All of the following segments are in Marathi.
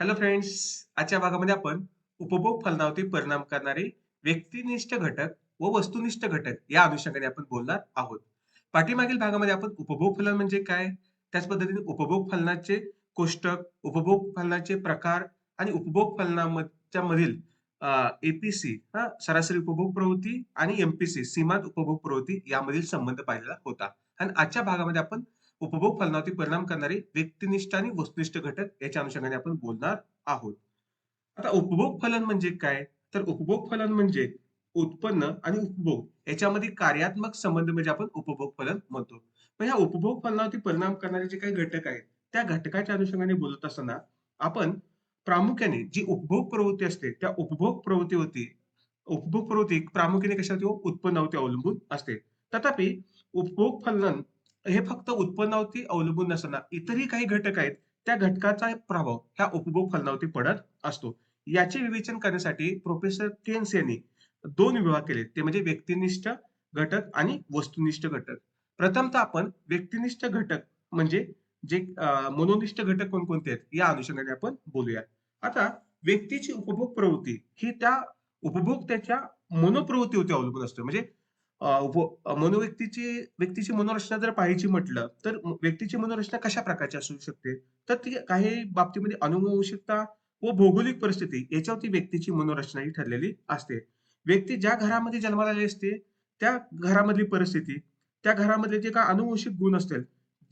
हॅलो फ्रेंड्स आजच्या भागामध्ये आपण उपभोग फलनावरती परिणाम करणारे व्यक्तिनिष्ठ घटक व वस्तुनिष्ठ घटक या अनुषंगाने आपण बोलणार आहोत. पाठीमागील भागामध्ये आपण उपभोग फलन म्हणजे काय? त्याच पद्धतीने उपभोग फलनाचे कोष्टक उपभोग फलनाचे प्रकार आणि उपभोग फलनाच्या मधील एपीसी हा सरासरी उपभोग प्रवृत्ती आणि एमपीसी सीमांत उपभोग प्रवृत्ती यामधील संबंध पाहिलेला होता. आणि आजच्या भागामध्ये आपण उपभोग फलनावरती परिणाम करणारे व्यक्तिनिष्ठ आणि वस्तुनिष्ठ घटक याच्या अनुषंगाने आपण बोलणार आहोत. आता उपभोग फलन म्हणजे काय? तर उपभोग फलन म्हणजे उत्पन्न आणि उपभोग याच्यामध्ये कार्यात्मक संबंध म्हणजे आपण उपभोग फलन म्हणतो. पण ह्या उपभोग फलनावरती परिणाम करणारे जे काही घटक आहेत, त्या घटकाच्या अनुषंगाने बोलत असताना आपण प्रामुख्याने जी उपभोग प्रवृत्ती असते, त्या उपभोग प्रवृत्तीवरती उपभोग प्रवृत्ती प्रामुख्याने कशावरती उत्पन्नावरती अवलंबून असते. तथापि उपभोग फलन हे फक्त उत्पन्नावरती अवलंबून नसताना इतरही काही घटक आहेत, त्या घटकाचा प्रभाव ह्या उपभोग फलनावरती पडत असतो. याचे विवेचन करण्यासाठी प्रोफेसर केन्स यांनी दोन विभाग केले. ते म्हणजे व्यक्तिनिष्ठ घटक आणि वस्तुनिष्ठ घटक. प्रथमतः आपण व्यक्तिनिष्ठ घटक म्हणजे जे मनोनिष्ठ घटक कोणकोणते आहेत, या अनुषंगाने आपण बोलूया. आता व्यक्तीची उपभोग प्रवृत्ती ही त्या उपभोग त्याच्या मनोप्रवृत्तीवरती अवलंबून असते. म्हणजे मनोव्यक्तीची व्यक्तीची मनोरचना जर पाहायची म्हटलं, तर व्यक्तीची मनोरचना कशा प्रकारची असू शकते? तर ती काही बाबतीमध्ये अनुवंशिकता व भौगोलिक परिस्थिती याच्यावरती व्यक्तीची मनोरचना ही ठरलेली असते. व्यक्ती ज्या घरामध्ये जन्माला आली असते, त्या घरामधली परिस्थिती, त्या घरामधले जे काही अनुवंशिक गुण असतील,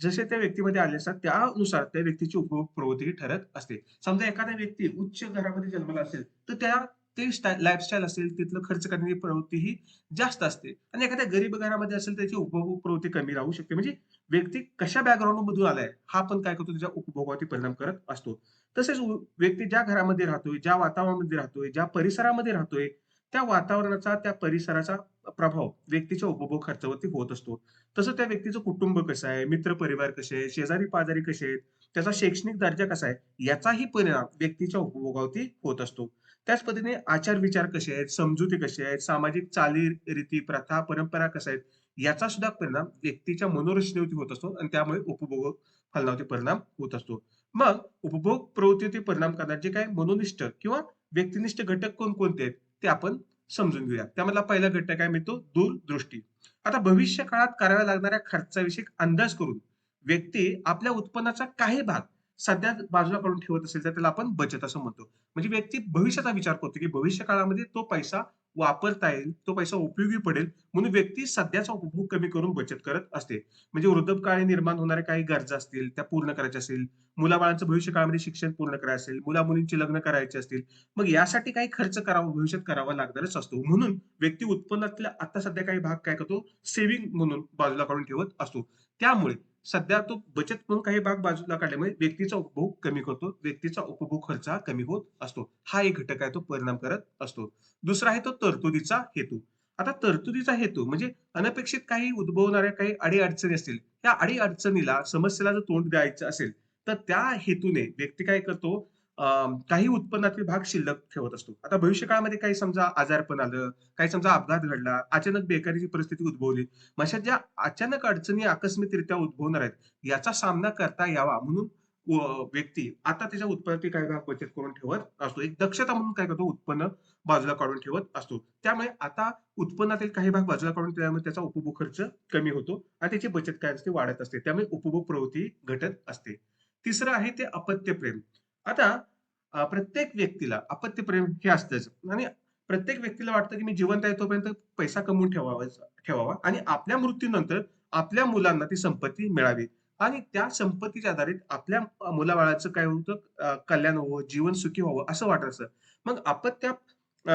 जसे त्या व्यक्तीमध्ये आले असतात, त्यानुसार त्या व्यक्तीची उपभोग प्रवृत्ती ठरत असते. समजा एखादा व्यक्ती उच्च घरामध्ये जन्माला असेल, तर त्या ते लाईफस्टाईल असेल, तिथलं खर्च करण्याची प्रवृत्ती ही जास्त असते आणि एखाद्या गरीब घरामध्ये असेल त्याची उपभोग प्रवृत्ती कमी राहू शकते. म्हणजे व्यक्ती कशा बॅकग्राऊंड मधून आलाय, हा पण काय करतो त्याच्या उपभोगावरती परिणाम करत असतो. तसेच व्यक्ती ज्या घरामध्ये राहतोय, ज्या वातावरणामध्ये राहतोय, ज्या परिसरामध्ये राहतोय, त्या वातावरणाचा, त्या परिसराचा प्रभाव व्यक्तीच्या उपभोग खर्चावरती होत असतो. तसं त्या व्यक्तीचं कुटुंब कसं आहे, मित्र परिवार कसे आहे शेजारी-पाजारी कसे आहेत, त्याचा शैक्षणिक दर्जा कसा आहे, याचाही परिणाम व्यक्तीच्या उपभोगावरती होत असतो. त्याच पद्धतीने आचार-विचार कसे आहेत, समजुती कसे आहेत, सामाजिक चाली, रीती, प्रथा, परंपरा कशा आहेत, याचा सुद्धा परिणाम व्यक्तीच्या मनोरचनेवरती होत असतो आणि त्यामुळे उपभोग फलनावरती परिणाम होत असतो. मग उपभोग प्रवृत्तीवरती परिणाम करणार जे काही मनोनिष्ठ किंवा व्यक्तिनिष्ठ घटक कोणकोणते आहेत, ते आपण समजून घेऊया. त्यामधला पहिला घटक काय मिळतो दूरदृष्टी. आता भविष्य काळात कराव्या लागणाऱ्या खर्चाविषयी अंदाज करून व्यक्ती आपल्या उत्पन्नाचा काही भाग सध्या बाजूला काढून ठेवत असेल तर त्याला आपण बचत असं म्हणतो. म्हणजे व्यक्ती भविष्याचा विचार करतो, की भविष्य काळामध्ये तो पैसा वापरता येईल, तो पैसा उपयोगी पडेल म्हणून व्यक्ती सध्याचा उपभोग कमी करून बचत करत असते. म्हणजे वृद्धकाळी निर्माण होणाऱ्या काही गरजा असतील, त्या पूर्ण करायच्या असतील, मुलाबाळांचं भविष्य काळामध्ये शिक्षण पूर्ण करायचं असेल, मुला-मुलींची लग्न करायचे असतील, मग यासाठी काही खर्च करावा, भविष्यात करावा लागणारच असतो. म्हणून व्यक्ती उत्पन्नातला आता सध्या काही भाग काय करतो, सेव्हिंग म्हणून बाजूला काढून ठेवत असतो. त्यामुळे सध्या तो बचत म्हणून काही भाग बाजूला काढल्यामुळे व्यक्तीचा उपभोग कमी करतो. व्यक्तीचा उपभोग खर्च हा कमी होत असतो. हा एक घटक आहे तो परिणाम करत असतो. दुसरा आहे तो तरतुदीचा हेतू. आता तरतुदीचा हेतू म्हणजे अनपेक्षित काही उद्भवणाऱ्या काही अडी-अडचणी असतील. त्या अडी-अडचणीला, समस्येला जर तोंड द्यायचं असेल, तर त्या हेतूने व्यक्ती काय करतो काही उत्पन्नातील भाग शिल्लक ठेवत असतो. आता भविष्य काळामध्ये काही समजा आजारपण आलं, काही समजा अपघात घडला, अचानक बेकारीची परिस्थिती उद्भवली. मग अशा ज्या अचानक अडचणी आकस्मिकरित्या उद्भवणार आहेत, याचा सामना करता यावा म्हणून व्यक्ती आता त्याच्या उत्पन्नातील काही भाग बचत करून ठेवत असतो. एक दक्षता म्हणून काय करतो उत्पन्न बाजूला काढून ठेवत असतो. त्यामुळे आता उत्पन्नातील काही भाग बाजूला काढून त्यामुळे त्याचा उपभोग खर्च कमी होतो आणि त्याची बचत काय असते वाढत असते. त्यामुळे उपभोग प्रवृत्ती घटत असते. तिसरं आहे ते अपत्यप्रेम. आता प्रत्येक व्यक्तीला अपत्यप्रेम हे असतंच आणि प्रत्येक व्यक्तीला वाटतं, की मी जिवंत आहे तोपर्यंत पैसा कमवून ठेवावा ठेवावा आणि आपल्या मृत्यूनंतर आपल्या मुलांना ती संपत्ती मिळावी आणि त्या संपत्तीच्या आधारित आपल्या मुलाबाळाचं काय होतं कल्याण व्हावं, जीवन सुखी व्हावं असं वाटत असतं. मग आपण त्या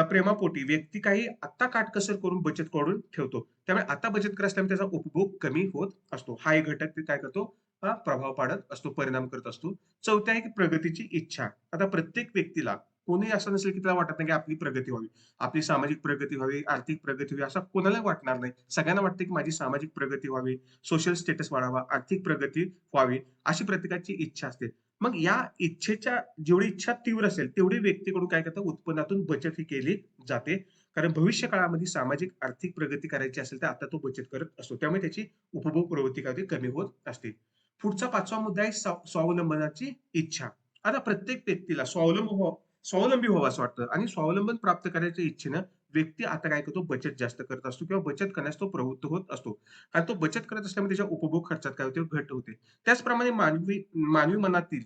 प्रेमापोटी व्यक्ती काही आत्ता काटकसर करून बचत करून ठेवतो. त्यामुळे आता बचत करत असल्यामुळे त्याचा उपभोग कमी होत असतो. हा एक घटक ते काय करतो हा प्रभाव पाडत असतो, परिणाम करत असतो. चौथ्या आहे की प्रगतीची इच्छा. आता प्रत्येक व्यक्तीला कोणीही असं नसेल की त्याला वाटत नाही की आपली प्रगती व्हावी. आपली सामाजिक प्रगती व्हावी, आर्थिक प्रगती व्हावी, असं कोणालाही वाटणार नाही. सगळ्यांना वाटतं की माझी सामाजिक प्रगती व्हावी, सोशल स्टेटस वाढावा, आर्थिक प्रगती व्हावी, अशी प्रत्येकाची इच्छा असते. मग या इच्छेच्या जेवढी इच्छा तीव्र असेल, तेवढी व्यक्तीकडून काय करतं उत्पन्नातून बचत ही केली जाते. कारण भविष्य काळामध्ये सामाजिक, आर्थिक प्रगती करायची असेल, तर आता तो बचत करत असतो. त्यामुळे त्याची उपभोग प्रवृत्ती काय कमी होत असते. पुढचा पाचवा मुद्दा आहे स्वावलंबनाची इच्छा. आता प्रत्येक व्यक्तीला स्वावलंब हो स्वावलंबी व्हावं असं वाटतं. आणि स्वावलंबन प्राप्त करायच्या इच्छेनं व्यक्ती आता काय करतो? बचत जास्त करत असतो किंवा बचत करण्यास तो प्रवृत्त होत असतो. कारण तो बचत करत असल्यामुळे त्याच्या उपभोग खर्चात काय होते? घट होते. त्याचप्रमाणे मानवी मानवी मनातील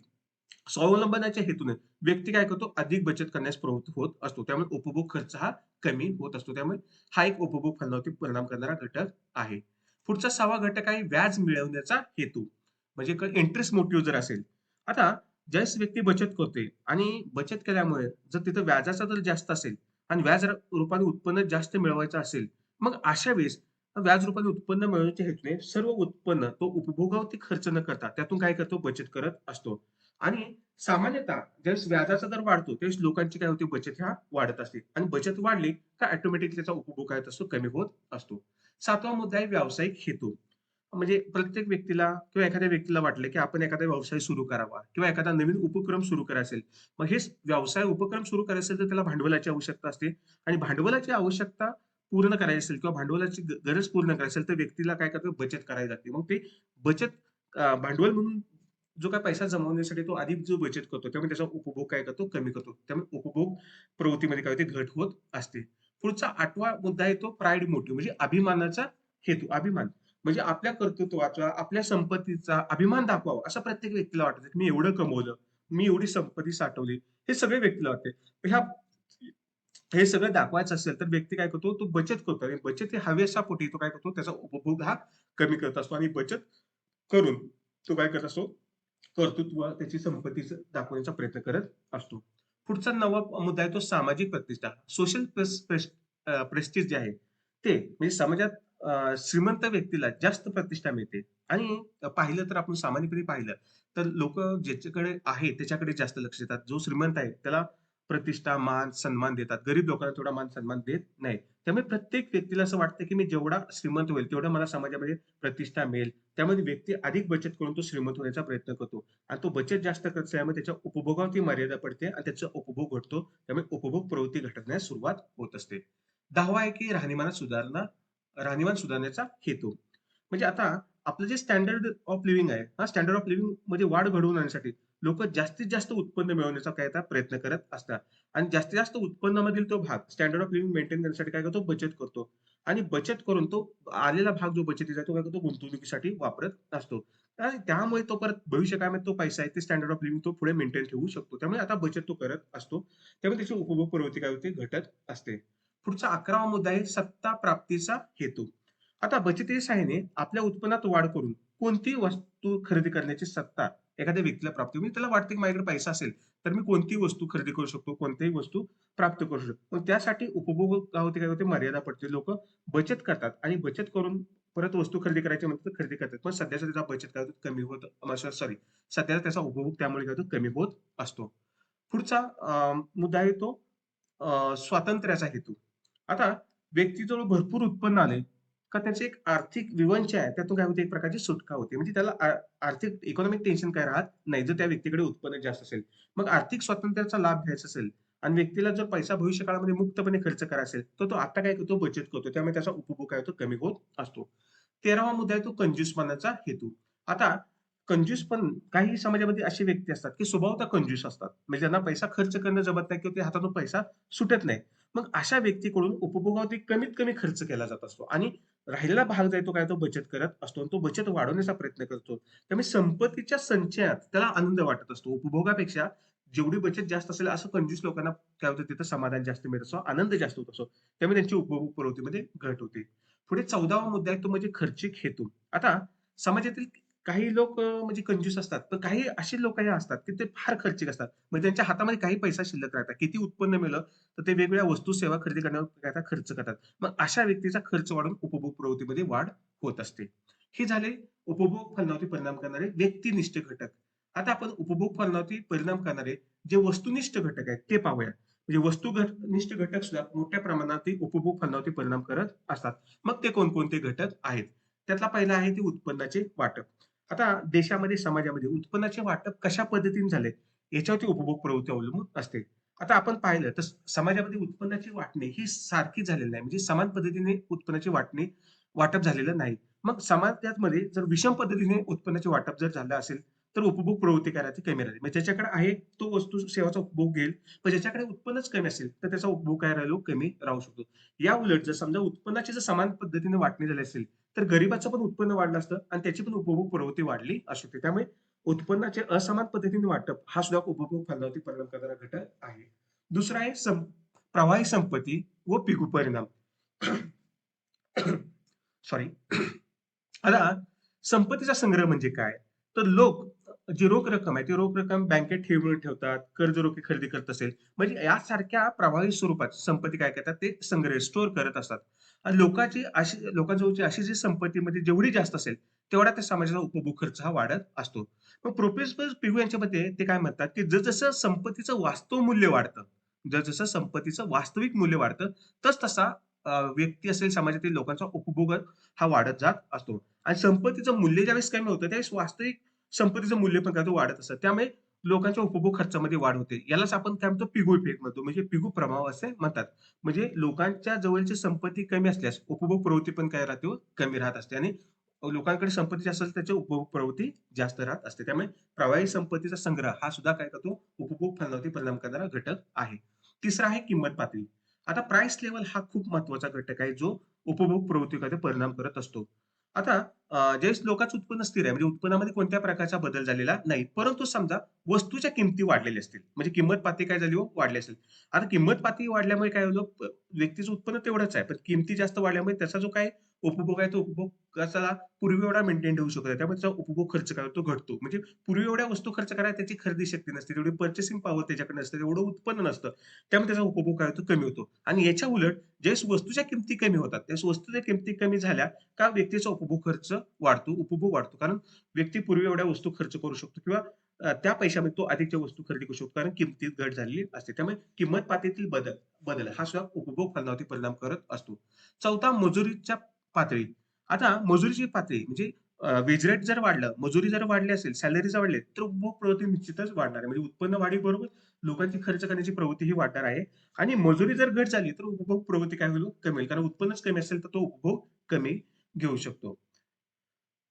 स्वावलंबनाच्या हेतूने व्यक्ती काय करतो? अधिक बचत करण्यास प्रवृत्त होत असतो. त्यामुळे उपभोग खर्च हा कमी होत असतो. त्यामुळे हा एक उपभोग फलनावरती परिणाम करणारा घटक आहे. पुढचा सहावा घटक आहे व्याज मिळवण्याचा हेतू. म्हणजे इंटरेस्ट मोटिव्ह जर असेल. आता ज्यावेळेस व्यक्ती बचत करते आणि बचत केल्यामुळे जर तिथं व्याजाचा दर जास्त असेल आणि व्याज रूपाने उत्पन्न जास्त मिळवायचं असेल मग अशा वेळेस व्याज रूपाने उत्पन्न मिळवण्याच्या हेतूने सर्व उत्पन्न तो उपभोगावरती खर्च न करता त्यातून काय करतो? बचत करत असतो. आणि सामान्यतः ज्यावेळेस व्याजाचा दर वाढतो त्यावेळेस लोकांची काय होते? बचत ह्या वाढत असते. आणि बचत वाढली का ऑटोमॅटिकली त्याचा उपभोग काय असतो? कमी होत असतो. सातवा मुद्दा आहे व्यावसायिक हेतू. म्हणजे प्रत्येक व्यक्तीला किंवा एखाद्या व्यक्तीला वाटलं की आपण एखादा व्यवसाय सुरू करावा किंवा एखादा नवीन उपक्रम सुरू करायचा असेल मग हे व्यवसाय उपक्रम सुरू करायचा असेल तर त्याला भांडवलाची आवश्यकता असते. आणि भांडवलाची आवश्यकता पूर्ण करायची असेल किंवा भांडवलाची गरज पूर्ण करायची असेल तर व्यक्तीला काय करतो? बचत करावी लागते. मग ते बचत भांडवल म्हणून जो काय पैसा जमवण्यासाठी तो आधी जो बचत करतो त्यामुळे त्याचा उपभोग काय करतो? कमी करतो. त्यामुळे उपभोग प्रवृत्तीमध्ये काय होते? घट होत असते. पुढचा आठवा मुद्दा आहे तो प्राईड मोटिव्ह म्हणजे अभिमानाचा हेतू अभिमान. म्हणजे आपल्या कर्तृत्वाचा आपल्या संपत्तीचा अभिमान दाखवावा असं प्रत्येक व्यक्तीला वाटतं. की मी एवढं कमवलं मी एवढी संपत्ती साठवली हे सगळे व्यक्तीला वाटते. ह्या हे सगळं दाखवायचं असेल तर व्यक्ती काय करतो? तो बचत करतो. आणि बचत हे हवेसापोटी तो काय करतो? त्याचा उपभोग हा कमी करत असतो. आणि बचत करून तो काय करत असतो? कर्तृत्व त्याची संपत्ती दाखवण्याचा प्रयत्न करत असतो. पुढचा नवा मुद्दा आहे तो सामाजिक प्रतिष्ठा. सोशल प्रेस्टिज जे आहे ते म्हणजे समाजात श्रीमंत व्यक्तीला जास्त प्रतिष्ठा मिळते. आणि पाहिलं तर आपण सामान्यपणे पाहिलं तर लोक ज्याच्याकडे आहे त्याच्याकडे जास्त लक्ष देतात. जो श्रीमंत आहे त्याला प्रतिष्ठा मान सन्मान देतात. गरीब लोकांना थोडा मान सन्मान देत नाही त्यामुळे प्रत्येक व्यक्तीला असं वाटतं की मी जेवढा श्रीमंत होईल तेवढा मला समाजामध्ये प्रतिष्ठा मिळेल. त्यामध्ये व्यक्ती अधिक बचत करून तो श्रीमंत होण्याचा प्रयत्न करतो. आणि तो बचत जास्त करत असल्यामुळे त्याच्या उपभोगावरती मर्यादा पडते आणि त्याचा उपभोग घटतो. त्यामुळे उपभोग प्रवृत्ती घटण्यास सुरुवात होत असते. दहावा आहे की राहणीमानात सुधारणा राहणीमान सुधारण्याचा हेतू. म्हणजे आता आपलं जे स्टँडर्ड ऑफ लिव्हिंग आहे हा स्टँडर्ड ऑफ लिव्हिंगमध्ये वाढ घडवून आणण्यासाठी लोक जास्तीत जास्त उत्पन्न मिळवण्याचा काय आता प्रयत्न करत असतात. आणि जास्तीत जास्त उत्पन्नामधील तो भाग स्टँडर्ड ऑफ लिव्हिंग मेंटेन करण्यासाठी काय करतो? बचत करतो. आणि बचत करून तो आलेला भाग जो बचतीचा आहे, तो काय करतो? गुंतवणुकीसाठी वापरत असतो. आणि त्यामुळे तो परत भविष्य काय तो पैसा आहे ते स्टँडर्ड ऑफ लिव्हिंग तो पुढे मेंटेन ठेवू शकतो. त्यामुळे आता बचत तो करत असतो. त्यामुळे त्याची उपभोग प्रवृत्ती काय होते? घटत असते. पुढचा अकरावा मुद्दा आहे सत्ता प्राप्तीचा हेतू. आता बचत सहाय्याने आपल्या उत्पन्नात वाढ करून कोणतीही वस्तू खरेदी करण्याची सत्ता एखाद्या व्यक्तीला प्राप्त म्हणजे त्याला वाटते की माझ्याकडे पैसा असेल तर मी कोणतीही वस्तू खरेदी करू शकतो कोणतीही वस्तू प्राप्त करू शकतो. पण त्यासाठी उपभोग काय होते काय होते मर्यादा पडते. लोक बचत करतात आणि बचत करून परत वस्तू खरेदी करायची म्हणतात तर खरेदी करतात. पण सध्याचा त्याचा बचत काय होतो कमी होत सॉरी सध्याचा त्याचा उपभोग त्यामुळे काय होतो कमी होत असतो. पुढचा मुद्दा आहे तो स्वातंत्र्याचा हेतू. आता व्यक्तीजवळ भरपूर उत्पन्न आले का त्याचे एक आर्थिक विवंच आहे त्यातून काय होते? एक प्रकारची सुटका होते. म्हणजे त्याला आर्थिक इकॉनॉमिक टेन्शन काय राहत नाही. जर त्या व्यक्तीकडे उत्पन्न जास्त असेल मग आर्थिक स्वातंत्र्याचा लाभ घ्यायचा असेल आणि व्यक्तीला जर पैसा भविष्य काळामध्ये मुक्तपणे खर्च करायचा असेल तर तो आता काय करतो? बचत करतो. त्यामुळे त्याचा उपभोग काय होतो? कमी होत असतो. तेरावा मुद्दा आहे तो कंजूसपणाचा हेतू. आता कंजूसपण काही समाजामध्ये असे व्यक्ती असतात की स्वभावता कंजूस असतात. म्हणजे ज्यांना पैसा खर्च करणं जमत नाही किंवा ते हातातून पैसा सुटत नाही. मग अशा व्यक्तीकडून उपभोगावरती कमीत कमी खर्च केला जात असतो. आणि राहिलेला भाग जो आहे तो काय तो बचत करत असतो आणि तो बचत वाढवण्याचा प्रयत्न करतो. त्यामुळे संपत्तीच्या संचयात त्याला आनंद वाटत असतो. उपभोगापेक्षा जेवढी बचत जास्त असेल असं कंजूस लोकांना काय होतं तिथं समाधान जास्त मिळत असतो. आनंद जास्त होत असतो. त्यामुळे त्यांची उपभोग प्रवृत्तीमध्ये घट होते. पुढे चौदावा मुद्दा आहे तो म्हणजे खर्चिक हेतू. आता समाजातील काही लोक म्हणजे कंजूस असतात. पण काही असे लोक हे असतात की ते फार खर्चिक असतात. म्हणजे त्यांच्या हातामध्ये काही पैसा शिल्लक राहतात. किती उत्पन्न मिळलं तर ते वेगवेगळ्या वस्तू सेवा खरेदी करण्यावर आता खर्च करतात. मग अशा व्यक्तीचा खर्च वाढून उपभोग प्रवृत्तीमध्ये वाढ होत असते. हे झाले उपभोग फलनावरती परिणाम करणारे व्यक्तिनिष्ठ घटक. आता आपण उपभोग फलनावरती परिणाम करणारे जे वस्तुनिष्ठ घटक आहेत ते पाहूया. म्हणजे वस्तुनिष्ठ घटक सुद्धा मोठ्या प्रमाणात उपभोग फलनावरती परिणाम करत असतात. मग ते कोणकोणते घटक आहेत? त्यातला पहिला आहे ते उत्पन्नाचे वाटप. आता देशामध्ये समाजामध्ये उत्पन्नाचे वाटप कशा पद्धतीने झाले याच्यावरती उपभोग प्रवृत्ती अवलंबून असते आता आपण पाहिलं तर समाजामध्ये उत्पन्नाची वाटणी ही सारखी झालेली नाही म्हणजे समान पद्धतीने उत्पन्नाची वाटणी वाटप झालेलं नाही मग समाजामध्ये जर विषम पद्धतीने उत्पन्नाचे वाटप जर झालं असेल तर उपभोग प्रवृत्ती काय राहते कमी राहील म्हणजे ज्याच्याकडे आहे तो वस्तू सेवाचा उपभोग घेईल. पण ज्याच्याकडे उत्पन्नच कमी असेल तर त्याचा उपभोग काय राहिलो कमी राहू शकतो. या उलट जर समजा उत्पन्नाची जर समान पद्धतीने वाटणी झाली असेल, तर गरिबाचं पण उत्पन्न वाढलं असतं आणि त्याची पण उपभोग प्रवृत्ती वाढली असू शकते. त्यामुळे उत्पन्नाचे असमान पद्धतीने वाटप हा सुद्धा उपभोग फलावती परिणाम करणारा घटक आहे. दुसरा आहे सं प्रवाही संपत्ती व पिकू परिणाम. सॉरी. आता संपत्तीचा संग्रह म्हणजे काय? तर लोक जी रोख रक्कम आहे, ती रोख रक्कम बँकेत ठेवून ठेवतात, कर्ज रोखे खरेदी करत असेल, म्हणजे यासारख्या प्रभावी स्वरूपात संपत्ती काय करतात, ते संग्रह स्टोअर करत असतात. लोकांची अशी लोकांजवळची अशी जी संपत्तीमध्ये जेवढी जास्त असेल, तेवढा त्या समाजाचा उपभोग खर्च हा वाढत असतो. मग प्रोफेसर पिगू यांच्या मते ते काय म्हणतात, की जसजसं संपत्तीचं वास्तव मूल्य वाढतं, जसजसं संपत्तीचं वास्तविक मूल्य वाढतं, तस तसा व्यक्ती असेल, समाजातील लोकांचा उपभोग हा वाढत जात असतो. आणि संपत्तीचं मूल्य ज्यावेळेस कमी होतं, त्यावेळेस वास्तविक संपत्तीचं मूल्य पण काय वाढत असतं. त्यामुळे लोकांच्या उपभोग खर्चामध्ये वाढ होते. यालाच आपण काय म्हणतो पिगू इफेक्ट म्हणतो. म्हणजे पिगू प्रभाव असे म्हणतात. म्हणजे लोकांच्या जवळची संपत्ती कमी असल्यास उपभोग प्रवृत्ती पण काय राहते हो? कमी राहत असते आणि लोकांकडे संपत्ती जास्त असेल त्याची उपभोग प्रवृत्ती जास्त राहत असते. त्यामुळे प्रवाही संपत्तीचा संग्रह हा सुद्धा काय करतो उपभोग फलनावरती परिणाम करणारा घटक आहे. तिसरा आहे किंमत पातळी. आता प्राइस लेवल हा खूप महत्त्वाचा घटक आहे, जो उपभोग प्रवृत्तीकडे परिणाम करत असतो. आता जे ज्यावेळेस लोकांचं उत्पन्न स्थिर आहे, म्हणजे उत्पन्नामध्ये कोणत्या प्रकारचा बदल झालेला नाही. परंतु समजा वस्तूच्या किमती वाढलेल्या असतील, म्हणजे किंमत पाती काय झाली हो, वाढली असेल. आता किंमत पाती वाढल्यामुळे काय होतं व्यक्तीचं उत्पन्न तेवढंच आहे, पण किमती जास्त वाढल्यामुळे त्याचा जो काही उपभोग आहे, तो उपभोग कसा पूर्वी एवढा मेंटेन ठेवू शकतो त्यामुळे त्याचा उपभोग खर्च काय तो घटतो. म्हणजे पूर्वी एवढ्या वस्तू खर्च करायला त्याची खरेदी शक्ती नसते, तेवढी पर्चेसिंग पॉवर त्याच्याकडे नसते, तेवढं उत्पन्न नसतं. त्यामुळे त्याचा उपभोग काय होतो, कमी होतो. आणि याच्या उलट ज्या वस्तूच्या किमती कमी होतात, त्या वस्तूच्या किमती कमी झाल्या का व्यक्तीचा उपभोग खर्च वाढतो, उपभोग वाढतो. कारण व्यक्ती पूर्वी एवढ्या वस्तू खर्च करू शकतो किंवा त्या पैशामध्ये तो अधिकच्या वस्तू खरेदी करू शकतो, कारण किमतीत घट झालेली असते. त्यामुळे किंमत पातळीतील बदल बदल हा सुद्धा उपभोग फलनावरती परिणाम करत असतो. चौथा मजुरीच्या पातळी. आता मजुरीची पातळी म्हणजे अ, वेज रेट जर वाढलं, मजुरी जर वाढली असेल, सॅलरी जर वाढले तर उपभोग प्रवृत्ती निश्चितच वाढणार आहे. म्हणजे उत्पन्न वाढीबरोबर लोकांची खर्च करण्याची प्रवृत्ती ही वाढणार आहे. आणि मजुरी जर घट झाली, तर उपभोग प्रवृत्ती काय होईल, कमी होईल. कारण उत्पन्नच कमी असेल, तर तो उपभोग कमी घेऊ शकतो.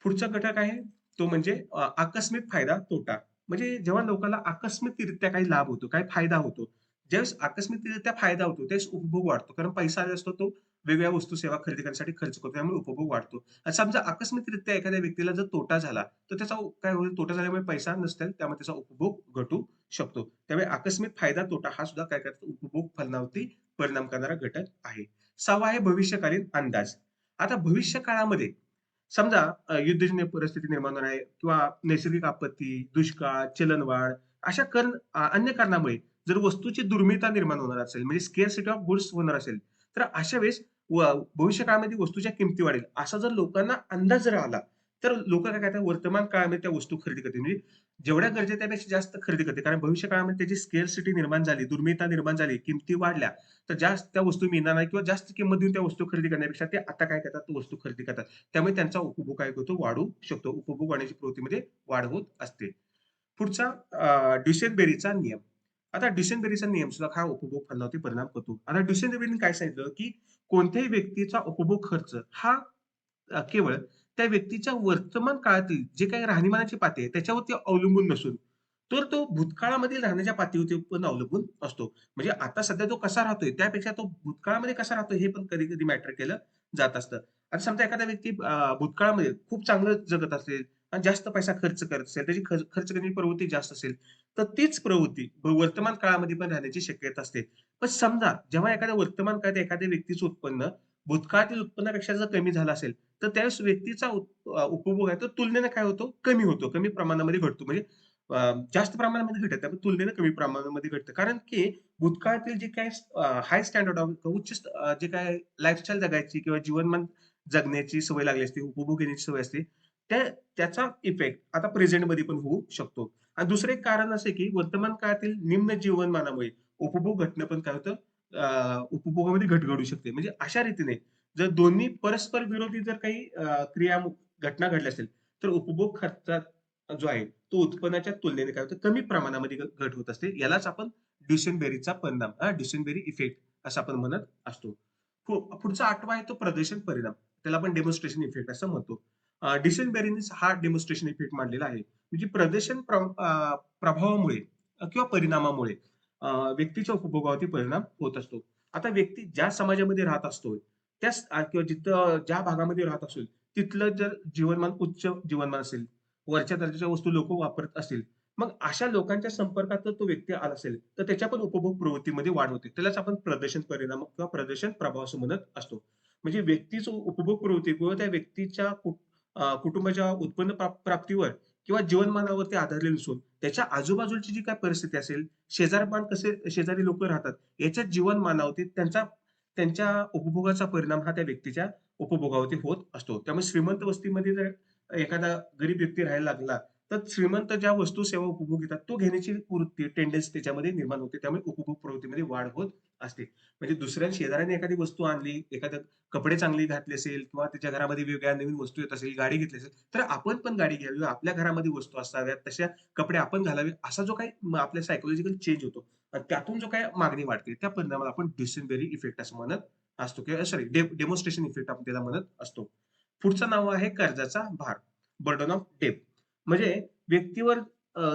पुढचा घटक आहे, तो म्हणजे आकस्मिक फायदा तोटा. म्हणजे जेव्हा लोकांना आकस्मिकरित्या काही लाभ होतो, काही फायदा होतो. ज्यावेळेस आकस्मिकरित्या फायदा होतो, त्यावेळेस उपभोग वाढतो. कारण पैसा जो असतो तो वेगवेगळ्या वस्तू सेवा खरेदी करण्यासाठी खर्च करतो. त्यामुळे उपभोग वाढतो. समजा आकस्मिकरित्या एखाद्या व्यक्तीला जर तोटा झाला, तर त्याचा काय होईल, तोटा झाल्यामुळे पैसा नसतील त्यामुळे त्याचा उपभोग घटू शकतो. त्यामुळे आकस्मिक फायदा तोटा हा सुद्धा काय करतो, उपभोग फलनावरती परिणाम करणारा घटक आहे. सहावा आहे भविष्यकालीन अंदाज. आता भविष्य काळामध्ये समजा युद्धजन्य परिस्थिती निर्माण होणार आहे किंवा नैसर्गिक आपत्ती, दुष्काळ, चलनवाढ अशा कारण अन्य कारणामुळे जर वस्तूची दुर्मिळता निर्माण होणार असेल, म्हणजे स्केर्सिटी ऑफ गुड्स होणार असेल, तर अशा वेळेस भविष्य काळामध्ये वस्तूच्या किमती वाढेल. असा जर लोकांना अंदाज जर आला, तर लोक काय करतात, वर्तमान काळामध्ये त्या वस्तू खरेदी करते म्हणजे जेवढ्या गरजे त्यापेक्षा जास्त खरेदी करते. कारण भविष्य काळामध्ये त्याची स्केर्सिटी निर्माण झाली, दुर्मिळता निर्माण झाली, किमती वाढल्या, तर जास्त त्या वस्तू मिळणार नाही किंवा जास्त किंमत देऊन त्या वस्तू खरेदी करण्यापेक्षा ते आता काय करतात, वस्तू खरेदी करतात. त्यामुळे त्यांचा उपभोग काय करतो वाढू शकतो. उपभोग वाढण्याची प्रवृत्तीमध्ये वाढ होत असते. पुढचा अ, ड्युसेनबेरीचा नियम. आता ड्युसेनबेरीचा नियम सुद्धा हा उपभोग फलनावरती परिणाम करतो. आता ड्युसेनबेरीने काय सांगितलं, की कोणत्याही व्यक्तीचा उपभोग खर्च हा केवळ त्या व्यक्तीच्या वर्तमान काळातील जे काही राहणीमानाची पाती आहे, त्याच्यावरती अवलंबून नसून, तर तो भूतकाळामधील राहण्याच्या पातळीवरती पण अवलंबून असतो. म्हणजे आता सध्या तो कसा राहतोय, त्यापेक्षा तो भूतकाळामध्ये कसा राहतोय, हे पण कधी-कधी मॅटर केलं जात असतं. आता समजा एखादा व्यक्ती भूतकाळामध्ये खूप चांगलं जगत असेल जास्त पैसा खर्च करत असेल, त्याची खर्च खर्च करण्याची प्रवृत्ती जास्त असेल, तर तीच प्रवृत्ती वर्तमान काळामध्ये पण राहण्याची शक्यता असते. पण समजा जेव्हा एखाद्या वर्तमान काळात एखाद्या व्यक्तीचं उत्पन्न भूतकाळातील उत्पन्नापेक्षा जर कमी झालं असेल, तर त्यावेळेस व्यक्तीचा उपभोग आहे तो तुलनेने काय होतो, कमी होतो. कमी प्रमाणामध्ये घटतो. म्हणजे जास्त प्रमाणामध्ये घटत नाही, पण तुलनेने कमी प्रमाणामध्ये घटतं. कारण की भूतकाळातील जे काय हाय स्टँडर्ड ऑफ उच्च जे काय लाईफस्टाईल जगायची किंवा जीवनमान जगण्याची सवय लागली असते, उपभोग घेण्याची सवय असते, त्या त्याचा इफेक्ट आता प्रेझेंटमध्ये पण होऊ शकतो. आणि दुसरं एक कारण असे की वर्तमान काळातील निम्न जीवनमानामुळे उपभोग घटना पण काय होतं, उपभोगामध्ये घट घडू शकते. म्हणजे अशा रीतीने जर दोन्ही परस्पर विरोधी जर काही क्रिया घटना घडल्या असेल, तर उपभोग खर्चात जो आहे, तो उत्पन्नाच्या तुलनेने काय होतं, कमी प्रमाणामध्ये घट होत असते. यालाच आपण ड्युसेनबेरीचा परिणाम, हां, ड्युसेनबेरी इफेक्ट असं आपण म्हणत असतो. पुढचा आठवा आहे तो प्रदर्शन परिणाम. त्याला आपण डेमॉन्स्ट्रेशन इफेक्ट असं म्हणतो. डिसेंट डिसेंबेरीनीच हा डेमॉन्स्ट्रेशन इफेक्ट मांडलेला आहे. म्हणजे प्रदर्शन प्र प्रभावामुळे किंवा परिणामामुळे व्यक्तीच्या उपभोगावरती परिणाम होत असतो. आता व्यक्ती ज्या समाजामध्ये राहत असतो, त्याच किंवा जिथं ज्या भागामध्ये राहत असेल, तिथलं जर जीवनमान उच्च जीवनमान असेल, वरच्या दर्जाच्या वस्तू लोक वापरत असतील, मग अशा लोकांच्या संपर्कात जर तो व्यक्ती आला असेल, तर त्याच्या पण उपभोग प्रवृत्तीमध्ये वाढ होते. त्यालाच आपण प्रदर्शन परिणाम किंवा प्रदर्शन प्रभाव असं म्हणत असतो. म्हणजे व्यक्तीचं उपभोग प्रवृत्ती किंवा त्या व्यक्तीच्या कुटुंबाच्या उत्पन्न प्राप्तीवर किंवा जीवनमानावरती आधारले नसून, त्याच्या आजूबाजूची जी काय परिस्थिती असेल, शेजारपान कसे शेजारी लोक राहतात, याच्या जीवनमानावरती त्यांचा त्यांच्या उपभोगाचा परिणाम हा त्या व्यक्तीच्या उपभोगावरती होत असतो. त्यामुळे श्रीमंत वस्तीमध्ये जर एखादा गरीब व्यक्ती राहायला लागला, तर श्रीमंत ज्या वस्तू, सेवा, उपभोग घेतात, तो घेण्याची वृत्ती, टेंडन्सी त्याच्यामध्ये निर्माण होते. त्यामुळे उपभोग प्रवृत्तीमध्ये वाढ होत असते. म्हणजे दुसऱ्या शेजाऱ्याने एखादी वस्तू आणली, एखादं कपडे चांगले घातले असेल किंवा त्याच्या घरामध्ये वेगळ्या नवीन वस्तू येत असेल, गाडी घेतली असेल, तर आपण पण गाडी घ्यावी. आपल्या घरामध्ये वस्तू असाव्यात, तशा कपडे आपण घालावे. असा जो काही आपल्या सायकोलॉजिकल चेंज होतो. त्यातून जो काही मागणी वाढते, त्या परिणामाला आपण डिसेंबरी इफेक्ट असं म्हणत असतो किंवा सॉरी डेमॉन्स्ट्रेशन इफेक्ट आपण त्याला म्हणत असतो. पुढचं नाव आहे कर्जाचा भार, बर्डन ऑफ डेप म्हणजे व्यक्तीवर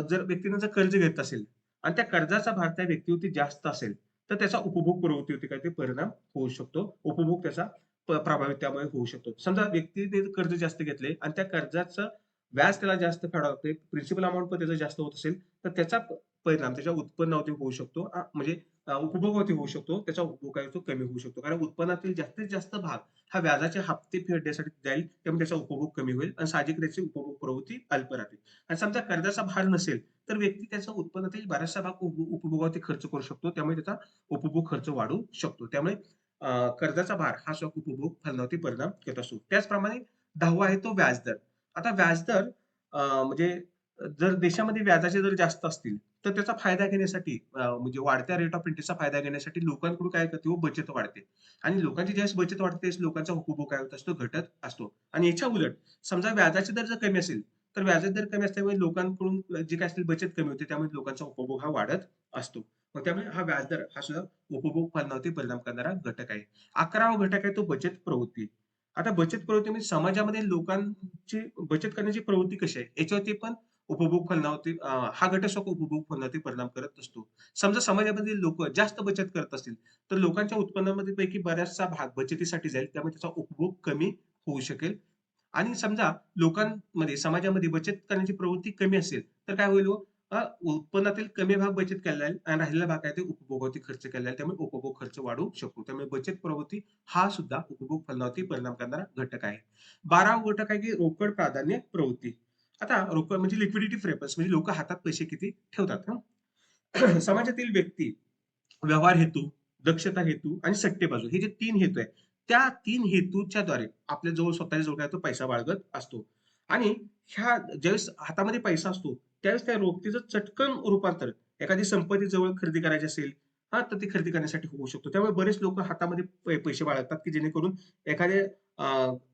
जर व्यक्तीने जर कर्ज घेत असेल आणि त्या कर्जाचा भार त्या व्यक्तीवरती जास्त असेल, तर त्याचा उपभोग प्रवृत्तीवरती ते परिणाम होऊ शकतो. उपभोग त्याचा प्रभावित त्यामुळे होऊ शकतो. समजा व्यक्तीने कर्ज जास्त घेतले आणि त्या कर्जाचं व्याज त्याला जास्त फेडावं लागते प्रिन्सिपल अमाऊंट पण त्याचा जास्त होत असेल, तर त्याचा परिणाम त्याच्या उत्पन्नावरती होऊ शकतो. म्हणजे अ, उपभोगावरती होऊ शकतो. त्याचा उपभोग काय तो कमी होऊ शकतो. कारण उत्पन्नातील जास्तीत जास्त भाग हा व्याजाचे हप्ते फेडण्यासाठी जाईल. त्यामुळे त्याचा उपभोग कमी होईल आणि साहजिक त्याची उपभोग प्रवृत्ती अल्प राहते. आणि समजा कर्जाचा भार नसेल, तर व्यक्ती त्याचा उत्पन्नातील बराचसा भाग उपभोगावरती खर्च करू शकतो. त्यामुळे त्याचा उपभोग खर्च वाढू शकतो. त्यामुळे कर्जाचा भार हा स्वक उपभोग फलनावरती परिणाम करत असतो. त्याचप्रमाणे 10वा आहे तो व्याजदर. आता व्याजदर म्हणजे जर देशामध्ये व्याजाचे दर जास्त असतील, तर त्याचा फायदा घेण्यासाठी म्हणजे वाढत्या रेट ऑफ इंटरेस्टचा फायदा घेण्यासाठी लोकांकडून काय करते हो? बचत वाढते. आणि लोकांची ज्यावेळेस बचत वाढते, त्यावेळेस लोकांचा उपभोग काय होत असतो, घटत असतो. आणि याच्या उलट समजा व्याजाचे दर जर कमी असेल, तर व्याजाचे दर कमी असल्यामुळे लोकांकडून जी काय असतील बचत कमी होते. त्यामुळे लोकांचा उपभोग हा वाढत असतो. मग त्यामुळे हा व्याजदर हा सुद्धा उपभोग फलनावरती परिणाम करणारा घटक आहे. 11वा घटक आहे तो बचत प्रवृत्ती. आता बचत प्रवृत्ती म्हणजे समाजामध्ये लोकांची बचत करण्याची प्रवृत्ती कशी आहे, याच्यावरती पण उपभोग फलनावरती हा घटक उपभोग फलनावरती परिणाम करत असतो. समजा समाजामधील लोक जास्त बचत करत असतील, तर लोकांच्या उत्पन्नामध्ये पैकी बऱ्याचसा भाग बचतीसाठी जाईल. त्यामुळे त्याचा उपभोग कमी होऊ शकेल. आणि समजा लोकांमध्ये समाजामध्ये बचत करण्याची प्रवृत्ती कमी असेल, तर काय होईल हो? उत्पन्नातील कमी भाग बचत केला जाईल आणि राहिलेला भाग आहे ते उपभोगावरती खर्च केला जाईल. त्यामुळे उपभोग खर्च वाढू शकतो. त्यामुळे बचत प्रवृत्ती हा सुद्धा उपभोग फलनावरती परिणाम करणारा घटक आहे. 12वा घटक आहे की रोकड प्राधान्य प्रवृत्ती. आता रोख म्हणजे लिक्विडिटी प्रेफरन्स म्हणजे लोक हातात पैसे किती ठेवतात समाजातील व्यक्ती व्यवहार हेतू, दक्षता हेतू आणि सट्टेबाजू हे जे तीन हेतू आहेत, त्या तीन हेतूच्या द्वारे आपल्या जवळ स्वतःच्या जवळ काय तो पैसा बाळगत असतो. आणि ह्या ज्यावेळेस हातामध्ये पैसा असतो, त्यावेळेस त्या रोखीचं चटकन रूपांतर एखादी संपत्ती जवळ खरेदी करायची असेल, हा तर ती खरेदी करण्यासाठी होऊ शकतो. त्यामुळे बरेच लोक हातामध्ये पैसे बाळगतात, की जेणेकरून एखादे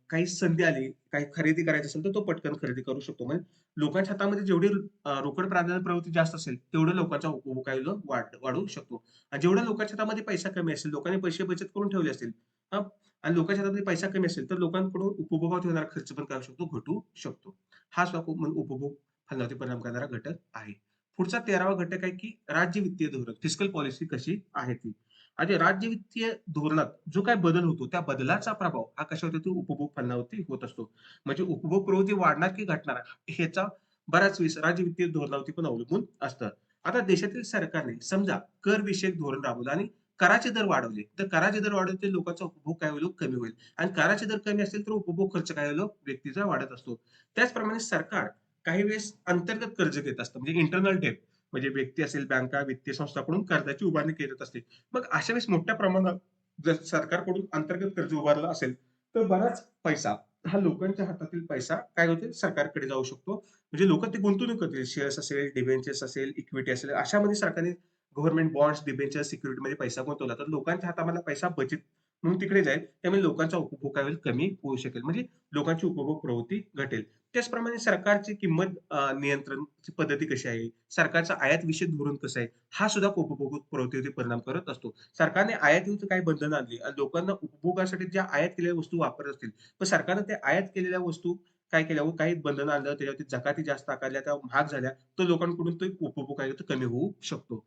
काही संधी आली, काही खरेदी करायची असेल, तर तो पटकन खरेदी करू शकतो. म्हणजे लोकांच्या हातामध्ये जेवढी रोकड प्राधान्य प्रवृत्ती जास्त असेल, तेवढं लोकांचा उपभोग वाढवू वाढ शकतो. आणि जेवढ्या लोकांच्या हातामध्ये पैसा कमी असेल, लोकांनी पैसे बचत करून ठेवले असतील, आणि लोकांच्या हातामध्ये पैसा कमी असेल, तर लोकांकडून उपभोगात होणारा खर्च पण काय शकतो, घटू शकतो. हा सुद्धा उपभोग फलनावरती परिणाम करणारा घटक आहे. पुढचा 13वा घटक आहे, की राज्य वित्तीय धोरण, फिस्कल पॉलिसी कशी आहे ती. आणि राज्य वित्तीय धोरणात जो काय बदल होतो, त्या बदलाचा प्रभाव हा कशावर होतो, उपभोग फलनावरती होत असतो. म्हणजे उपभोग प्रवृत्ती वाढणार की घटणार ह्याचा बराच वेळेस राज्य वित्तीय धोरणावरती पण अवलंबून असतं. आता देशातील सरकारने समजा कर विषयक धोरण राबवलं आणि कराचे दर वाढवले, तर कराचे दर वाढवले तर लोकांचा उपभोग काय होईल, कमी होईल. आणि कराचे दर कमी असतील, तर उपभोग खर्च काय होईल, व्यक्तीचा वाढत असतो. त्याचप्रमाणे सरकार काही वेळेस अंतर्गत कर्ज घेत असतं, म्हणजे इंटरनल डेट म्हणजे व्यक्ती असेल, बँका, वित्तीय संस्थांकडून कर्जाची उभारणी करत असते. मग अशा वेळेस मोठ्या प्रमाणात जर सरकारकडून अंतर्गत कर्ज उभारलं असेल, तर बराच पैसा हा लोकांच्या हातातील पैसा काय होते सरकारकडे जाऊ शकतो. म्हणजे लोक ते गुंतवणूक करतील. शेअर्स असेल, डिबेंचर्स असेल, इक्विटी असेल, अशामध्ये सरकारने गव्हर्नमेंट बॉन्ड्स, डिबेंचर्स, सिक्युरिटीमध्ये पैसा गुंतवला, तर लोकांच्या हातामधला पैसा बचत म्हणून तिकडे जाईल. त्यामुळे लोकांचा उपभोग कमी होऊ शकेल. म्हणजे लोकांची उपभोग प्रवृत्ती घटेल. त्याचप्रमाणे सरकारची किंमत नियंत्रण पद्धती कशी आहे, सरकारचं आयात विषयक धोरण कसं आहे, हा सुद्धा उपभोग प्रवृत्तीवरती परिणाम करत असतो. सरकारने आयातीवर काही बंधनं आणली आणि लोकांना उपभोगासाठी ज्या आयात केलेल्या वस्तू वापरत असतील, पण सरकारने त्या आयात केलेल्या वस्तू काय केल्यावर काही बंधनं आणलं, त्याच्यावरती जकाती जास्त आकारल्या, त्या महाग झाल्या, तर लोकांकडून तो उपभोग आहे तो कमी होऊ शकतो.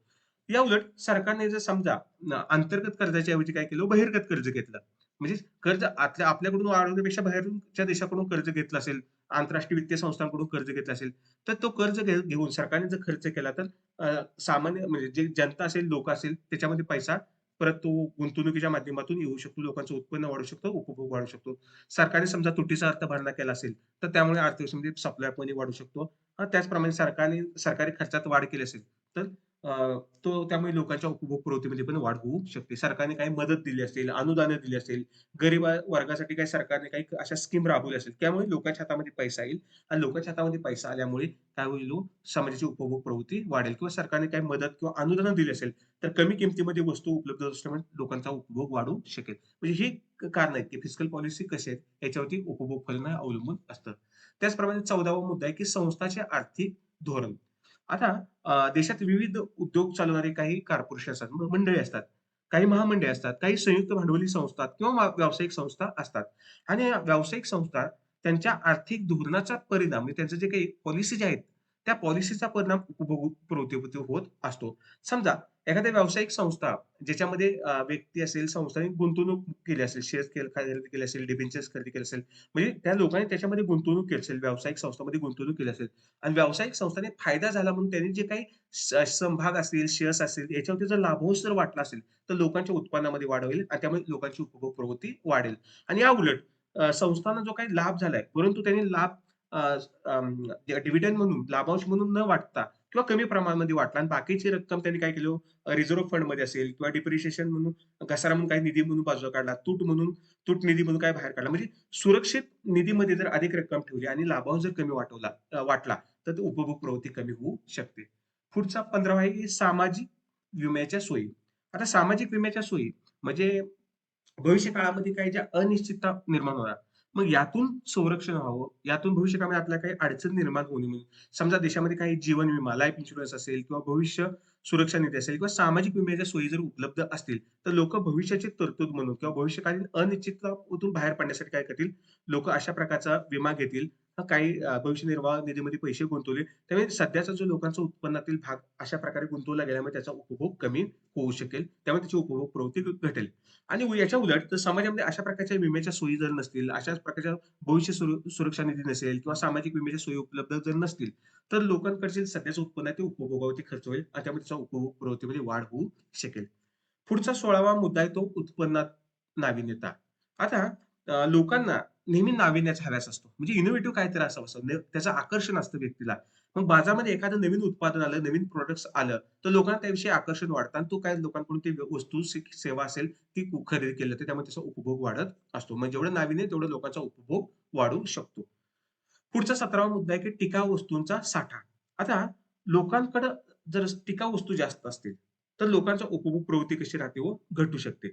या उलट सरकारने जर समजा अंतर्गत कर्जाच्या ऐवजी काय केलं, बहिर्गत कर्ज घेतलं. म्हणजे कर्ज आतल्या आपल्याकडून वाढवण्यापेक्षा बाहेरच्या देशाकडून कर्ज घेतलं असेल, आंतरराष्ट्रीय वित्तीय संस्थांकडून कर्ज घेतलं असेल, तर तो कर्ज घेऊन सरकारने जर खर्च केला तर सामान्य म्हणजे जे जनता असेल, लोक असेल, त्याच्यामध्ये पैसा परत तो गुंतवणुकीच्या माध्यमातून येऊ शकतो. लोकांचं उत्पन्न वाढू शकतो उपभोग वाढू शकतो. सरकारने समजा तुटीचा अर्थभरणा केला असेल, तर त्यामुळे अर्थव्यवस्थेमध्ये सप्लाय पण वाढू शकतो. त्याचप्रमाणे सरकारने सरकारी खर्चात वाढ केली असेल, तर तो त्यामुळे लोकांच्या उपभोग प्रवृत्तीमध्ये पण वाढ होऊ शकते. सरकारने काही मदत दिली असेल, अनुदानं दिली असेल, गरीब वर्गासाठी काही सरकारने काही अशा स्कीम राबवल्या असेल, त्यामुळे लोकांच्या हातामध्ये पैसा येईल आणि लोकांच्या हातामध्ये पैसा आल्यामुळे काय होईल समाजाची उपभोग प्रवृत्ती वाढेल किंवा सरकारने काही मदत किंवा अनुदानं दिली असेल, तर कमी किमतीमध्ये वस्तू उपलब्ध असल्यामुळे लोकांचा उपभोग वाढू शकेल. म्हणजे ही कारण आहेत, की फिस्कल पॉलिसी कशी आहे, याच्यावरती उपभोग फलन अवलंबून असतं. त्याचप्रमाणे 14वा मुद्दा आहे, की संस्थाचे आर्थिक धोरण. आता देशात विविध उद्योग चालवणारे काही कॉर्पोरेशन असतात, मंडळी असतात. काही महामंडळे असतात, काही संयुक्त भांडवली संस्था किंवा व्यावसायिक संस्था असतात. आणि या व्यावसायिक संस्था त्यांच्या आर्थिक धोरणाचा परिणाम म्हणजे त्यांचे जे काही पॉलिसी जे आहेत, त्या पॉलिसीचा परिणाम उपभोग प्रवृत्तीवरती होत असतो. समजा एखाद्या व्यावसायिक संस्था ज्याच्यामध्ये व्यक्ती असेल, संस्थांनी गुंतवणूक केली असेल, शेअर्स खरेदी केली असेल, डिबेंचर्स खरेदी केली असेल, म्हणजे त्या लोकांनी त्याच्यामध्ये गुंतवणूक केली असेल, व्यावसायिक संस्थांमध्ये गुंतवणूक केली असेल आणि व्यावसायिक संस्थांनी फायदा झाला म्हणून त्यांनी जे काही संभाग असतील, शेअर्स असतील, याच्यावरती जर लाभांश जर वाटला असेल, तर लोकांच्या उत्पन्नामध्ये वाढ होईल आणि त्यामुळे लोकांची उपभोग प्रवृत्ती वाढेल. आणि या उलट संस्थांना जो काही लाभ झालाय, परंतु त्यांनी लाभ डिव्हिडंड म्हणून, लाभांश म्हणून न वाटता किंवा कमी प्रमाणामध्ये वाटला आणि बाकीची रक्कम त्यांनी काय केलं, रिझर्व्ह फंडमध्ये असेल किंवा डिप्रिशिएशन म्हणून घसारा म्हणून काही निधी म्हणून बाजूला काढला, तूट म्हणून तूट निधी म्हणून काय बाहेर काढला. म्हणजे सुरक्षित निधीमध्ये जर अधिक रक्कम ठेवली आणि लाभांश जर कमी वाटवला वाटला, तर उपभोग प्रवृत्ती कमी होऊ शकते. पुढचा 15वा आहे, की सामाजिक विम्याच्या सोयी. आता सामाजिक विम्याच्या सोयी म्हणजे भविष्य काळामध्ये काही ज्या अनिश्चितता निर्माण होणार. मग यातून संरक्षण व्हावं, यातून भविष्य आपल्या आपल्याला काही अडचण निर्माण होऊ नये. समजा देशामध्ये काही जीवन विमा, लाईफ इन्शुरन्स असेल किंवा भविष्य सुरक्षा निधी असेल किंवा सामाजिक विम्याच्या सोयी जर उपलब्ध असतील, तर लोक भविष्याची तरतूद म्हणून किंवा भविष्यकालीन अनिश्चिततातून बाहेर पडण्यासाठी काय करतील, लोक अशा प्रकारचा विमा घेतील. हा काही भविष्य निर्वाह निधीमध्ये पैसे गुंतवले, त्यामुळे सध्याचा जो लोकांचा उत्पन्नातील भाग अशा प्रकारे गुंतवला गेल्यामुळे त्याचा उपभोग कमी होऊ शकेल. त्यामुळे त्याची उपभोग प्रवृत्ती घटेल. आणि याच्या उलट तर समाजामध्ये अशा प्रकारच्या विम्याच्या सोयी जर नसतील, अशा प्रकारच्या भविष्य सुरक्षा निधी नसेल किंवा सामाजिक विम्याच्या सोयी उपलब्ध जर नसतील, तर लोकांकडचे सध्याचं उत्पन्न ते उपभोगावरती खर्च होईल आणि त्यामुळे त्याचा उपभोग प्रवृत्तीमध्ये वाढ होऊ शकेल. पुढचा 16वा मुद्दा आहे तो उत्पन्नात नाविन्यता. आता लोकांना नेहमी नाविन्याचा हव्यास असतो. म्हणजे इनोव्हेटिव्ह काहीतरी असं असतं त्याचं आकर्षण असतं व्यक्तीला. मग बाजारामध्ये एखादं नवीन उत्पादन आलं, नवीन प्रोडक्ट्स आलं, तर लोकांना त्याविषयी आकर्षण वाढतं आणि तो काय लोकांकडून ती वस्तू, सेवा असेल ती खरेदी केली जाते. त्यामुळे त्याचा उपभोग वाढत असतो. म्हणजे जेवढं नाविन्य तेवढं लोकांचा उपभोग वाढू शकतो. पुढचा 17वा मुद्दा आहे, की टिकाऊ वस्तूंचा साठा. आता लोकांकडं जर टिकाऊ वस्तू जास्त असतील, तर लोकांचा उपभोग प्रवृत्ती कशी राहते व घटू शकते.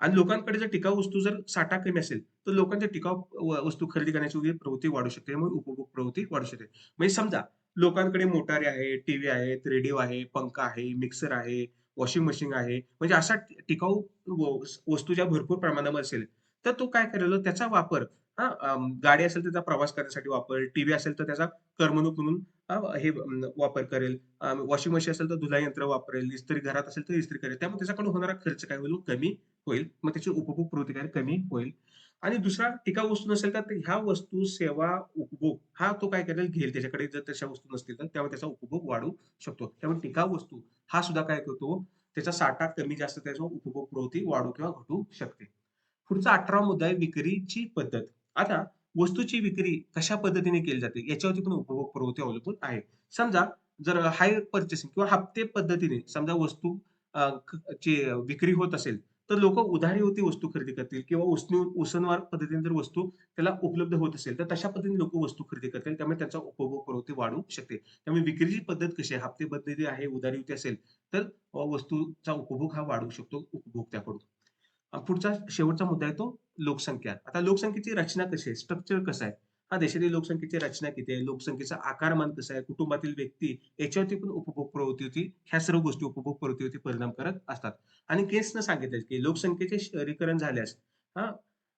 आणि लोकांकडे जर टिकाऊ वस्तू जर साठा कमी असेल, तर लोकांच्या टिकाऊ वस्तू खरेदी करण्याची प्रवृत्ती वाढू शकते. त्यामुळे उपभोग प्रवृत्ती वाढू शकते. म्हणजे समजा लोकांकडे मोटारी आहे, टीव्ही आहेत, रेडिओ आहे, पंखा आहे, मिक्सर आहे, वॉशिंग मशीन आहे. म्हणजे अशा टिकाऊ वस्तू ज्या भरपूर प्रमाणामध्ये असेल, तर तो काय करेल त्याचा वापर हा गाडी असेल तर त्याचा प्रवास करण्यासाठी वापर टीव्ही असेल तर त्याचा करमणूक म्हणून हे वापर करेल. वॉशिंग मशीन असेल तर धुलाई यंत्र वापरेल, इस्त्री घरात असेल तर इस्त्री करेल. त्यामुळे त्याच्याकडून होणारा खर्च काय होईल, कमी होईल. मग त्याची उपभोग प्रवृत्ती कमी होईल. आणि दुसरा टिकाऊ वस्तू नसेल तर ह्या वस्तू, सेवा, उपभोग हा तो काय करेल घेईल. त्याच्याकडे जर तशा वस्तू नसतील तर त्यामुळे त्याचा उपभोग वाढू शकतो. त्यामुळे टिकाऊ वस्तू हा सुद्धा काय करतो, त्याचा साठा कमी जास्त त्याचा उपभोग प्रवृत्ती वाढू किंवा घटू शकते. पुढचा 18वा मुद्दा आहे विक्रीची पद्धत. आता वस्तूची विक्री कशा पद्धतीने केली जाते याच्यावरती पण उपभोग प्रवृत्ती अवलंबून आहे. समजा जर हायर पर्चेसिंग किंवा हप्ते पद्धतीने समजा वस्तू ची विक्री होत असेल, तर लोक उधारी होती वस्तू खरेदी करतील किंवा उसनी उसनवार पद्धतीने जर वस्तू त्याला उपलब्ध होत असेल, तर तशा पद्धतीने लोक वस्तू खरेदी करतील. त्यामुळे त्यांचा उपभोग प्रवृत्ती वाढू शकते. त्यामुळे विक्रीची पद्धत कशी आहे, हप्ते पद्धती आहे, उधारी होती असेल, तर वस्तूचा उपभोग हा वाढू शकतो उपभोक्त्याकडून. पुढचा शेवटचा मुद्दा आहे तो लोकसंख्या. आता लोकसंख्येची रचना कशी आहे? स्ट्रक्चर कसं आहे? हा देशातील लोकसंख्येची रचना किती आहे? लोकसंख्येचा आकारमान कसं आहे? कुटुंबातील व्यक्ती याच्यावरती पण उपभोग प्रवृत्ती होती ह्या सर्व गोष्टी उपभोग प्रवृत्तीवरती परिणाम करत असतात. आणि केसनं सांगितलं की लोकसंख्येचे शहरीकरण झाल्यास हा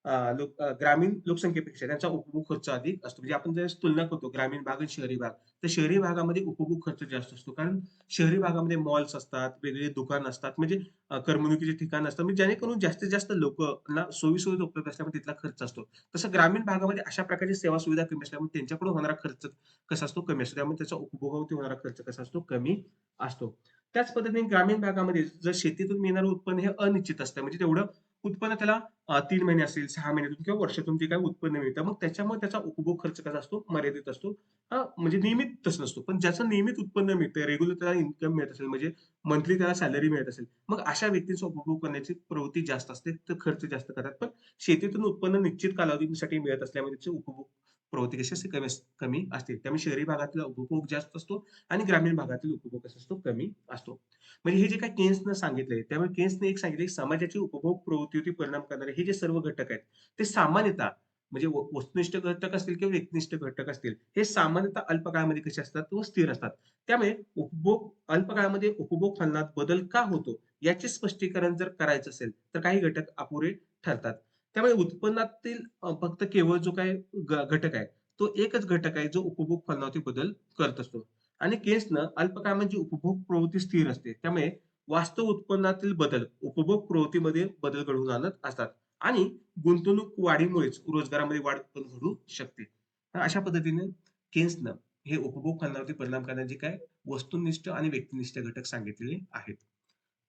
लोक ग्रामीण लोकसंख्येपेक्षा त्यांचा उपभोग खर्च अधिक असतो. म्हणजे आपण ज्यावेळेस तुलना करतो ग्रामीण भाग आणि शहरी भाग, तर शहरी भागामध्ये उपभोग खर्च जास्त असतो. कारण शहरी भागामध्ये मॉल्स असतात, वेगवेगळे दुकान असतात, म्हणजे करमणुकीचे ठिकाण असतात, म्हणजे जेणेकरून जास्तीत जास्त लोकांना सोयी-सुविधा उपलब्ध असल्यामुळे तिथला खर्च असतो. तसं ग्रामीण भागामध्ये अशा प्रकारची सेवा-सुविधा कमी असल्यामुळे त्यांच्याकडून होणारा खर्च कसा असतो? कमी असतो. त्यामुळे त्याचा उपभोगावरती होणारा खर्च कसा असतो? कमी असतो. त्याच पद्धतीने ग्रामीण भागामध्ये जर शेतीतून मिळणारं उत्पन्न हे अनिश्चित असतं. म्हणजे तेवढं उत्पन्न त्याला तीन महिने असेल, सहा महिन्यातून किंवा वर्षातून जे काही उत्पन्न मिळतं, मग त्याच्यामुळे त्याचा उपभोग खर्च कसा असतो? मर्यादित असतो. म्हणजे म्हणजे तसं नसतो. पण ज्याचं नियमित उत्पन्न मिळतं रेग्युलर त्याला इन्कम मिळत असेल, म्हणजे मंथली त्याला सॅलरी मिळत असेल, मग अशा व्यक्तीचा उपभोग करण्याची प्रवृत्ती जास्त असते, तर खर्च जास्त करतात. पण शेतीतून उत्पन्न निश्चित कालावधीसाठी मिळत असल्यामुळे त्याचे उपभोग प्रवृत्ती कशी असते? कमी कमी असते. त्यामुळे शहरी भागातला उपभोग जास्त असतो आणि ग्रामीण भागातील उपभोग कसा असतो? कमी असतो. म्हणजे हे जे काही केन्सनं सांगितलंय, त्यामुळे केन्सने एक सांगितले, की समाजाची उपभोग प्रवृत्तीवरती परिणाम करणारे हे जे सर्व घटक आहेत, ते सामान्यतः म्हणजे वस्तुनिष्ठ घटक असतील किंवा व्यक्तिनिष्ठ घटक असतील, हे सामान्यतः अल्प काळामध्ये कसे असतात? व स्थिर असतात. त्यामुळे उपभोग अल्प काळामध्ये उपभोग फलनात बदल का होतो? याचे स्पष्टीकरण जर करायचं असेल, तर काही घटक अपुरे ठरतात. त्यामुळे उत्पन्नातील फक्त केवळ जो काही घटक आहे, तो एकच घटक आहे, जो उपभोग फलनावरती बदल करत असतो. आणि केसनं अल्पकाळ म्हणजे उपभोग प्रवृत्ती स्थिर असते. त्यामुळे वास्तव उत्पन्नातील बदल उपभोग प्रवृत्तीमध्ये बदल घडवून आणत असतात आणि गुंतवणूक वाढीमुळेच रोजगारामध्ये वाढ पण घडू शकते. तर अशा पद्धतीने केन्सनं हे उपभोग फलनावरती परिणाम करण्याचे काय वस्तुनिष्ठ आणि व्यक्तिनिष्ठ घटक सांगितलेले आहेत.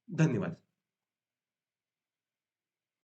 धन्यवाद.